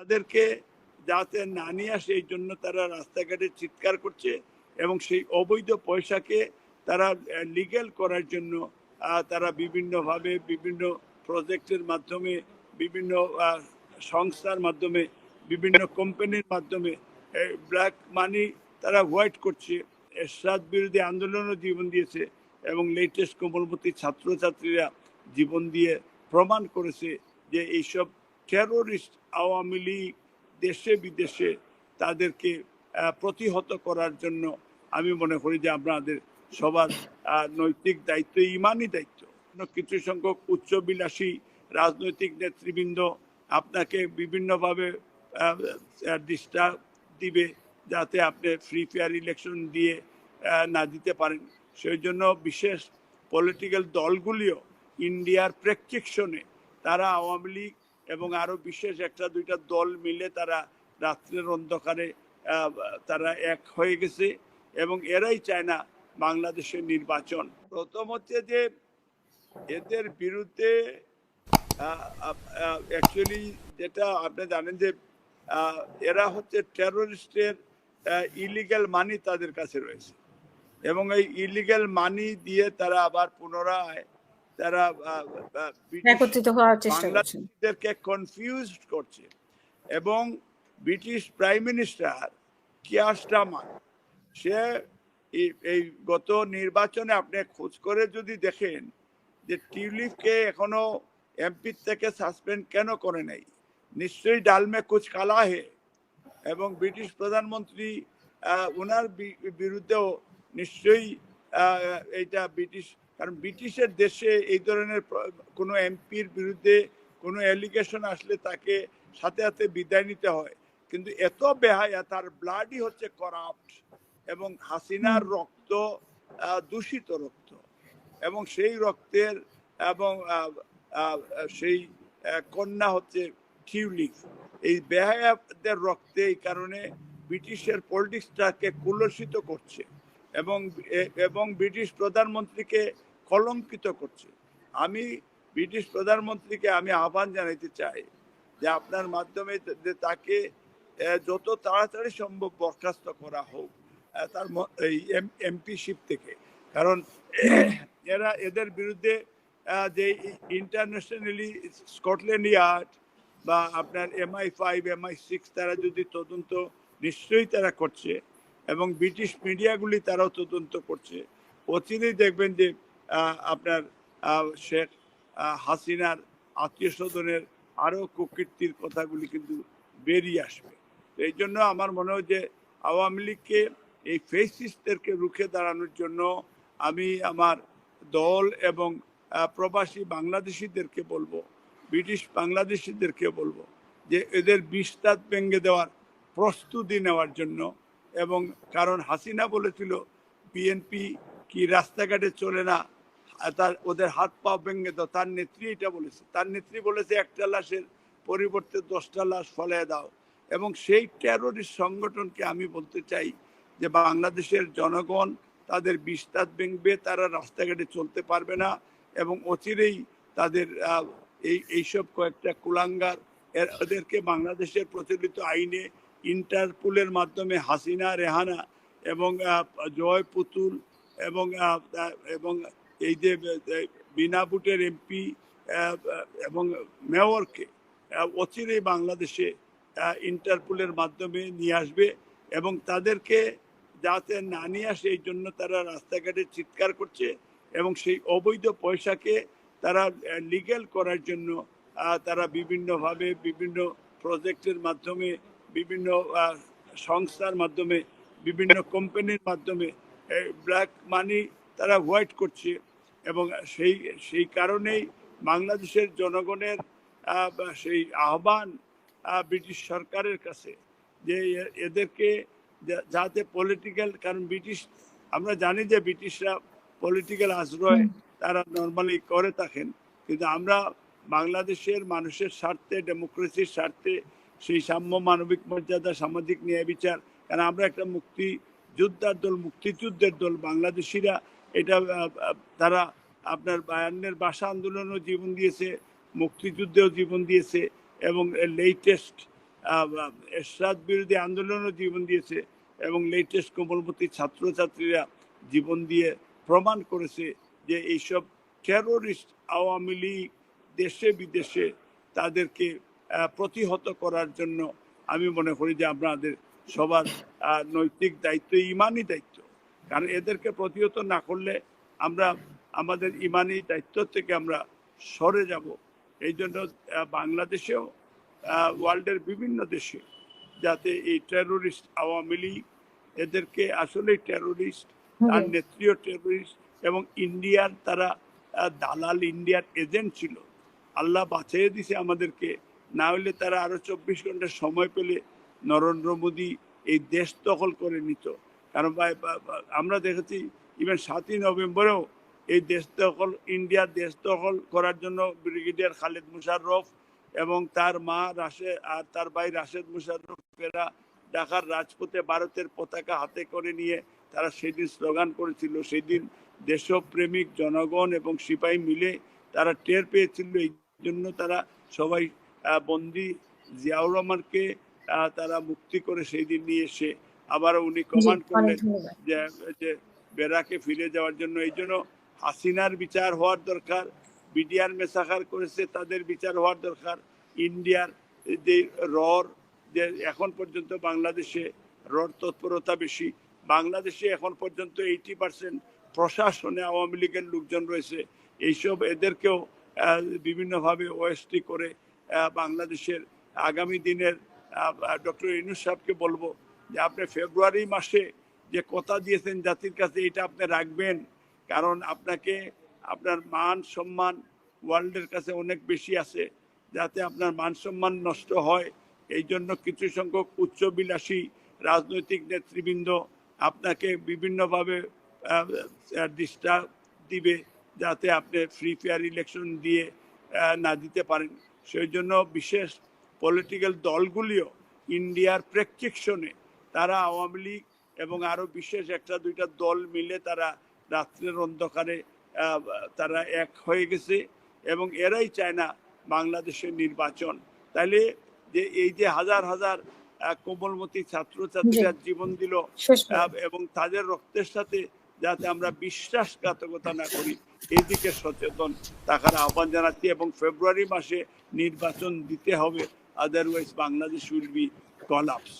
তাদেরকে যাতে না নিয়ে আসে, এই জন্য তারা রাস্তাঘাটে চিৎকার করছে এবং সেই অবৈধ পয়সাকে তারা লিগেল করার জন্য তারা বিভিন্নভাবে বিভিন্ন প্রজেক্টের মাধ্যমে, বিভিন্ন সংস্থার মাধ্যমে, বিভিন্ন কোম্পানির মাধ্যমে ব্ল্যাক মানি তারা হোয়াইট করছে। এরশাদ বিরোধী আন্দোলনও জীবন দিয়েছে এবং লেটেস্ট কোমলমতি ছাত্রছাত্রীরা জীবন দিয়ে প্রমাণ করেছে যে এইসব টেরোরিস্ট আওয়ামী লীগ দেশে বিদেশে তাদেরকে প্রতিহত করার জন্য আমি মনে করি যে আপনাদের সবার নৈতিক দায়িত্ব ইমানই দায়িত্ব। কিছু সংখ্যক উচ্চবিলাসী রাজনৈতিক নেতৃবৃন্দ আপনাকে বিভিন্নভাবে ডিস্টার্ব দিবে যাতে আপনি ফ্রি ফেয়ার ইলেকশন দিয়ে না দিতে পারেন। সেই জন্য বিশেষ পলিটিক্যাল দলগুলিও ইন্ডিয়ার প্রেসক্রিপশনে তারা আওয়ামী লীগ এবং আরও বিশেষ একটা দুইটা দল মিলে তারা রাত্রের অন্ধকারে তারা এক হয়ে গেছে এবং এরাই চায় না বাংলাদেশের নির্বাচন। প্রথম হচ্ছে যে এদের বিরুদ্ধে অ্যাকচুয়ালি যেটা আপনি জানেন যে এরা হচ্ছে টেরোরিস্টের ইলিগ্যাল মানি তাদের কাছে রয়েছে। এবং এই ইলিগ্যাল মানি দিয়ে তারা আবার পুনরায় তারা একত্রিত হওয়ার চেষ্টা বাংলাদেশিদেরকে কনফিউজ করছে এবং British prime minister Keir Starmer সে এই- গত নির্বাচনে আপনি খোঁজ করে যদি দেখেন যে টিউলিপকে এখনও এমপি থেকে সাসপেন্ড কেন করে নাই নিশ্চয়ই ডালমে কুচ কালা হে। এবং ব্রিটিশ প্রধানমন্ত্রী ওনার বিরুদ্ধেও নিশ্চয়ই এইটা ব্রিটিশ কারণ ব্রিটিশের দেশে এই ধরনের কোনো এমপির বিরুদ্ধে কোনো অ্যালিগেশন আসলে তাকে সাথে সাথে বিদায় নিতে হয়। কিন্তু এত বেহায়া তার ব্লাডই হচ্ছে করাপ্ট এবং হাসিনার রক্ত দূষিত রক্ত এবং সেই রক্তের এবং সেই কন্যা হচ্ছে টিউলিপ। এই বেহায়াদের রক্তে এই কারণে ব্রিটিশের পলিটিক্সটাকে কুলসিত করছে এবং এবং ব্রিটিশ প্রধানমন্ত্রীকে কলঙ্কিত করছে। আমি ব্রিটিশ প্রধানমন্ত্রীকে আমি আহ্বান জানাইতে চাই যে আপনার মাধ্যমে তাকে যত তাড়াতাড়ি সম্ভব বরখাস্ত করা হোক তার এই এমপিশিপ থেকে। কারণ এরা এদের বিরুদ্ধে যে ইন্টারন্যাশনালি স্কটল্যান্ড ইয়ার্ড বা আপনার এমআই ফাইভ, এমআই সিক্স তারা যদি তদন্ত নিশ্চয়ই তারা করছে এবং ব্রিটিশ মিডিয়াগুলি তারাও তদন্ত করছে। অচিরেই দেখবেন যে আপনার শেখ হাসিনার আত্মীয় স্বজনের আরও কুকীর্তির কথাগুলি কিন্তু বেরিয়ে আসবে। এই জন্য আমার মনে হয় যে আওয়ামী লীগকে, এই ফেসিস্টদেরকে রুখে দাঁড়ানোর জন্য আমি আমার দল এবং প্রবাসী বাংলাদেশিদেরকে বলব, ব্রিটিশ বাংলাদেশিদেরকে বলব যে এদের বিস্তার ভেঙে দেওয়ার প্রস্তুতি নেওয়ার জন্য এবং কারণ হাসিনা বলেছিল, বিএনপি কি রাস্তাঘাটে চলে না? তার, ওদের হাত পা ভেঙে দাও। তার নেত্রী এটা বলেছে। তার নেত্রী বলেছে, একটা লাশের পরিবর্তে দশটা লাশ ফলায় দাও। এবং সেই টেরোরিস্ট সংগঠনকে আমি বলতে চাই যে, বাংলাদেশের জনগণ তাদের বিস্তার ভেঙবে, তারা রাস্তাঘাটে চলতে পারবে না এবং অচিরেই তাদের এই, এইসব কয়েকটা কুলাঙ্গার, এর, ওদেরকে বাংলাদেশের প্রচলিত আইনে ইন্টারপুলের মাধ্যমে হাসিনা, রেহানা এবং জয় পুতুল এবং এবং এই যে বিনা বুটের এমপি এবং মেয়রকে আহ, অচিরেই বাংলাদেশে ইন্টারপুলের মাধ্যমে নিয়ে আসবে এবং তাদেরকে যাতে না নিয়ে আসে এই জন্য তারা রাস্তাঘাটে চিৎকার করছে এবং সেই অবৈধ পয়সাকে তারা লিগ্যাল করার জন্য তারা বিভিন্নভাবে বিভিন্ন প্রজেক্টের মাধ্যমে বিভিন্ন সংস্থার মাধ্যমে বিভিন্ন কোম্পানির মাধ্যমে ব্ল্যাক মানি তারা হোয়াইট করছে। এবং সেই সেই কারণেই বাংলাদেশের জনগণের সেই আহ্বান ব্রিটিশ সরকারের কাছে যে এদেরকে যাতে পলিটিক্যাল কারণ ব্রিটিশ আমরা জানি যে ব্রিটিশরা পলিটিক্যাল আশ্রয় তারা নর্মালি করে থাকেন কিন্তু আমরা বাংলাদেশের মানুষের স্বার্থে ডেমোক্রেসির স্বার্থে সেই সাম্য মানবিক মর্যাদা সামাজিক ন্যায় বিচার কারণ আমরা একটা মুক্তি যোদ্ধার দল মুক্তিযুদ্ধের দল বাংলাদেশিরা এটা তারা আপনার বায়ান্নের ভাষা আন্দোলনেও জীবন দিয়েছে, মুক্তিযুদ্ধেও জীবন দিয়েছে এবং লেটেস্ট এরশাদ বিরোধী আন্দোলনও জীবন দিয়েছে এবং লেটেস্ট কোমলমতি ছাত্রছাত্রীরা জীবন দিয়ে প্রমাণ করেছে যে এইসব টেরোরিস্ট আওয়ামী লীগ দেশে বিদেশে তাদেরকে প্রতিহত করার জন্য আমি মনে করি যে আপনাদের সবার নৈতিক দায়িত্ব ইমানই দায়িত্ব। কারণ এদেরকে প্রতিহত না করলে আমরা আমাদের ইমানি দায়িত্ব থেকে আমরা সরে যাব। এই জন্য বাংলাদেশেও ওয়ার্ল্ডের বিভিন্ন দেশে যাতে এই টেরোরিস্ট আওয়ামী লীগ এদেরকে আসলে টেরোরিস্ট তার নেত্রীয় টেরোরিস্ট এবং ইন্ডিয়ার তারা দালাল ইন্ডিয়ার এজেন্ট ছিল। আল্লাহ বাঁচিয়ে দিছে আমাদেরকে। না হলে তারা আরও চব্বিশ ঘণ্টা সময় পেলে নরেন্দ্র মোদী এই দেশ দখল করে নিত। কারণ আমরা দেখেছি ইভেন সাতই নভেম্বরেও এই দেশ দখল, ইন্ডিয়ার দেশ দখল করার জন্য ব্রিগেডিয়ার খালেদ মুশাররফ এবং তার মা রাশে, আর তার ভাই রাশেদ মুশাররফেরা ঢাকার রাজপথে ভারতের পতাকা হাতে করে নিয়ে তারা সেদিন স্লোগান করেছিল। সেদিন দেশপ্রেমিক জনগণ এবং সিপাহী মিলে তারা টের পেয়েছিল। এই জন্য তারা সবাই বন্দি জিয়াউর রহমানকে তারা মুক্তি করে সেই দিন নিয়ে এসে আবার উনি কমান্ড করলেন যে যে বেরাকে ফিরে যাওয়ার জন্য। এই জন্য হাসিনার বিচার হওয়ার দরকার বিডিআর মেসাখার করেছে তাদের বিচার হওয়ার দরকার। ইন্ডিয়ার যে রর যে এখন পর্যন্ত বাংলাদেশে রর তৎপরতা বেশি বাংলাদেশে এখন পর্যন্ত এইটি পার্সেন্ট প্রশাসনে আওয়ামী লীগের লোকজন রয়েছে। এইসব এদেরকেও বিভিন্নভাবে ওএসটি করে বাংলাদেশের আগামী দিনের ডক্টর ইনুস সাহেবকে বলব যে আপনি ফেব্রুয়ারি মাসে যে কথা দিয়েছেন জাতির কাছে, এটা আপনি রাখবেন। কারণ আপনাকে আপনার মান সম্মান ওয়ার্ল্ডের কাছে অনেক বেশি আছে, যাতে আপনার মান সম্মান নষ্ট হয়। এই জন্য কিছু সংখ্যক উচ্চবিলাসী রাজনৈতিক নেতৃবৃন্দ আপনাকে বিভিন্নভাবে ডিস্টার্ব দিবে, যাতে আপনি ফ্রি ফেয়ার ইলেকশন দিয়ে না দিতে পারেন। সেই জন্য বিশেষ পলিটিক্যাল দলগুলিও ইন্ডিয়ার প্রেসক্রিপশনে তারা আওয়ামী লীগ এবং আরও বিশেষ একটা দুইটা দল মিলে তারা রাত্রের অন্ধকারে তারা এক হয়ে গেছে এবং এরাই চায় না বাংলাদেশের নির্বাচন। তাইলে যে এই যে হাজার হাজার কোমলমতি ছাত্রছাত্রীরা জীবন দিল এবং তাদের রক্তের সাথে যাতে আমরা বিশ্বাসঘাতকতা না করি এদিকে সচেতন থাকার আহ্বান জানাচ্ছি এবং ফেব্রুয়ারি মাসে নির্বাচন দিতে হবে otherwise Bangladesh will be collapse.